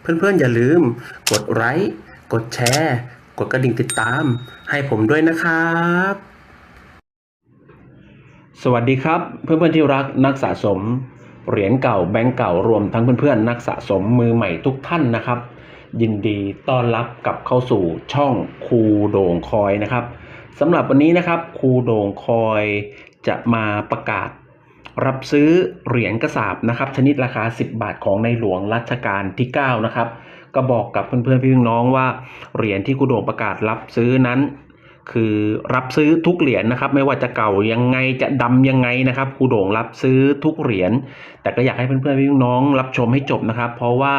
เพื่อนๆ อย่าลืม กดไลค์กดแชร์ กดกระดิ่งติดตาม ให้ผมด้วยนะครับ สวัสดีครับ เพื่อนๆที่รักนักสะสม เหรียญเก่าแบงก์เก่ารวมทั้งเพื่อนๆ นักสะสมมือใหม่ทุกท่านนะครับ ยินดีต้อนรับกลับเข้าสู่ช่องคูโด่งคอยนะครับสำหรับวันนี้นะครับคูโด่งคอยจะมาประกาศ รับซื้อเหรียญกระสาบนะครับ ชนิดราคา 10 บาทของในหลวงรัชกาลที่ 9 นะครับ ก็บอกกับเพื่อนๆพี่น้องว่าเหรียญที่คูโด่งประกาศรับซื้อนั้น คือรับซื้อทุกเหรียญนะครับ ไม่ว่าจะเก่ายังไงจะดำยังไงนะครับครูโด่งรับซื้อทุกเหรียญแต่ก็อยากให้เพื่อนๆพี่น้องรับชมให้จบนะครับ เพราะว่า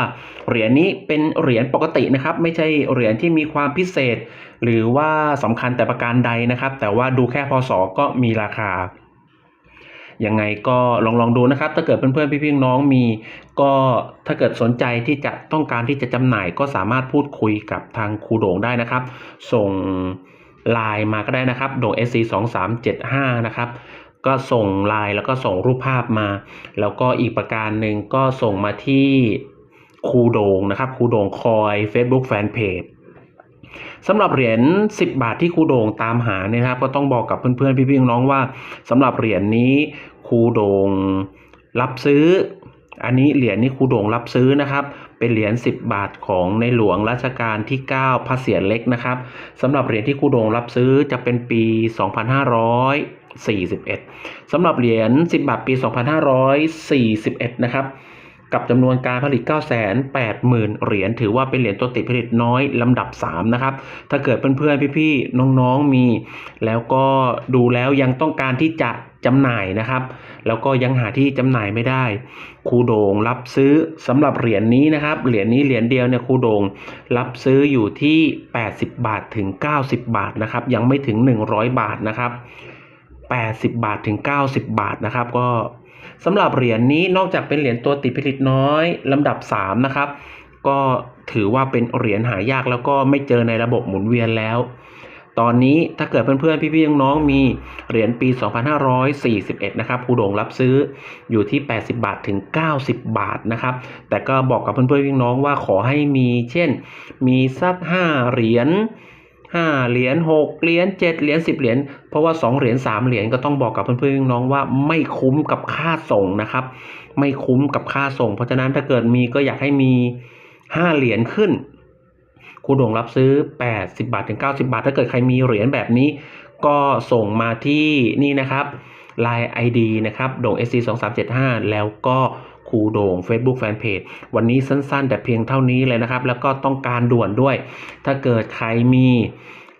เหรียญนี้เป็นเหรียญปกตินะครับ ไม่ใช่เหรียญที่มีความพิเศษ หรือว่าสำคัญแต่ประการใดนะครับ แต่ว่าดูแค่พศก็มีราคา ยังไงก็ลองลองดูนะครับ ถ้าเกิดเพื่อนๆพี่ๆน้องมี ก็ถ้าเกิดสนใจที่จะต้องการที่จะจำหน่ายก็สามารถพูดคุยกับทางครูโด่งได้นะครับ ส่งไลน์มาก็ได้นะครับโด่ง SC 2 3 7 5นะครับก็ส่งไลน์แล้วก็ส่งรูปภาพมา แล้วก็อีกประการหนึ่งก็ส่งมาที่ครูโด่งนะครับครูโด่งคอย Facebook Fanpage สำหรับเหรียญ10 บาทที่ครูโด่งตามหาเนี่ยนะครับก็ต้องบอกกับเพื่อนๆพี่ๆน้องว่าสำหรับเหรียญนี้ รูโด่งรับซื้อ อันนี้เหรียญนี้ครูโด่งรับซื้อนะครับ เป็นเหรียญ10 บาทของในหลวงรัชกาลที่ 9 พระเศียรเล็กนะครับสำหรับเหรียญที่ครูโด่งรับซื้อจะเป็นปี 2541สำหรับเหรียญ10 บาทปี 2541 นะครับกับจำนวนการผลิต 980,000 เหรียญ ถือว่าเป็นเหรียญตัวติดผลิตน้อยลำดับ 3 นะครับ ถ้าเกิดเพื่อนๆ พี่ๆ น้องๆ มี แล้วก็ดูแล้วยังต้องการที่จะ จำหน่ายนะครับ แล้วก็ยังหาที่จำหน่ายไม่ได้ครูโดงรับซื้อสำหรับเหรียญนี้นะครับ เหรียญนี้เหรียญเดียวเนี่ยครูโดงรับซื้ออยู่ที่ 80 บาทถึง 90 บาทนะครับ ยังไม่ถึง 100 บาทนะครับ 80 บาทถึง 90 บาทนะครับ ก็สำหรับเหรียญนี้นอกจากเป็นเหรียญตัวติดผลิตน้อยลำดับ 3 นะครับ ก็ถือว่าเป็นเหรียญหายากแล้วก็ไม่เจอในระบบหมุนเวียนแล้ว ตอนนี้ถ้าเกิดเพื่อนๆ พี่ๆน้องๆมีเหรียญปี 2541 นะครับครูโด่งรับซื้ออยู่ที่ 80 บาทถึง 90 บาทนะครับ แต่ก็บอกกับเพื่อนๆพี่น้องว่าขอให้มีเช่น มีสัก 5 เหรียญ5เหรียญ6เหรียญ7เหรียญ10เหรียญเพราะว่า2เหรียญ3เหรียญก็ต้องบอกกับเพื่อนๆน้องว่าไม่คุ้มกับค่าส่งนะครับ ไม่คุ้มกับค่าส่ง เพราะฉะนั้นถ้าเกิดมีก็อยากให้มี5เหรียญขึ้น ครูโด่งรับซื้อ 80 บาทถึง 90 บาท ถ้าเกิดใครมีเหรียญแบบนี้ ก็ส่งมาที่นี่นะครับ Line ID นะครับโด่ง SC 2 3 7 5แล้วก็ครูโด่ง Facebook Fanpage วันนี้สั้นๆ แต่เพียงเท่านี้เลยนะครับ แล้วก็ต้องการด่วนด้วย ถ้าเกิดใครมี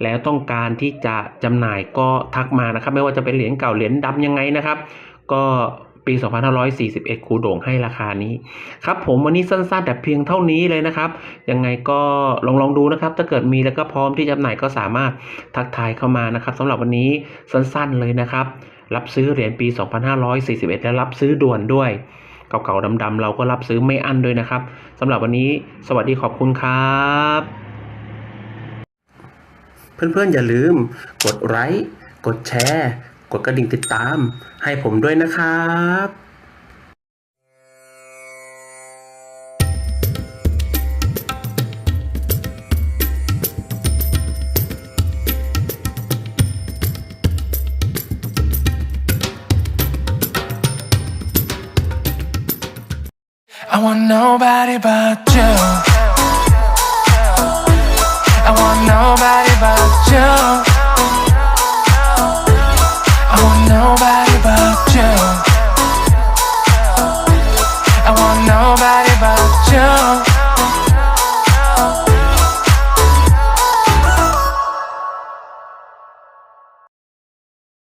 แล้วต้องการที่จะจำหน่ายก็ทักมานะครับ ไม่ว่าจะเป็นเหรียญเก่าเหรียญดำยังไงนะครับ ก็ ปี 2541 ครูโด่งให้ราคานี้ ครับผมวันนี้สั้นๆ แต่เพียงเท่านี้เลยนะครับ ยังไงก็ลองลองดูนะครับ ถ้าเกิดมีแล้วก็พร้อมที่จำหน่ายก็สามารถทักทายเข้ามานะครับสำหรับวันนี้สั้นๆเลยนะครับ รับซื้อเหรียญปี 2541 และรับซื้อด่วนด้วย เก่าๆดำๆเราก็รับซื้อไม่อั้นด้วยนะครับสำหรับวันนี้ สวัสดีขอบคุณครับเพื่อนๆอย่าลืมกดไลค์กดแชร์ กดกระดิ่งติดตาม ให้ผมด้วยนะครับ I want nobody but you. I want nobody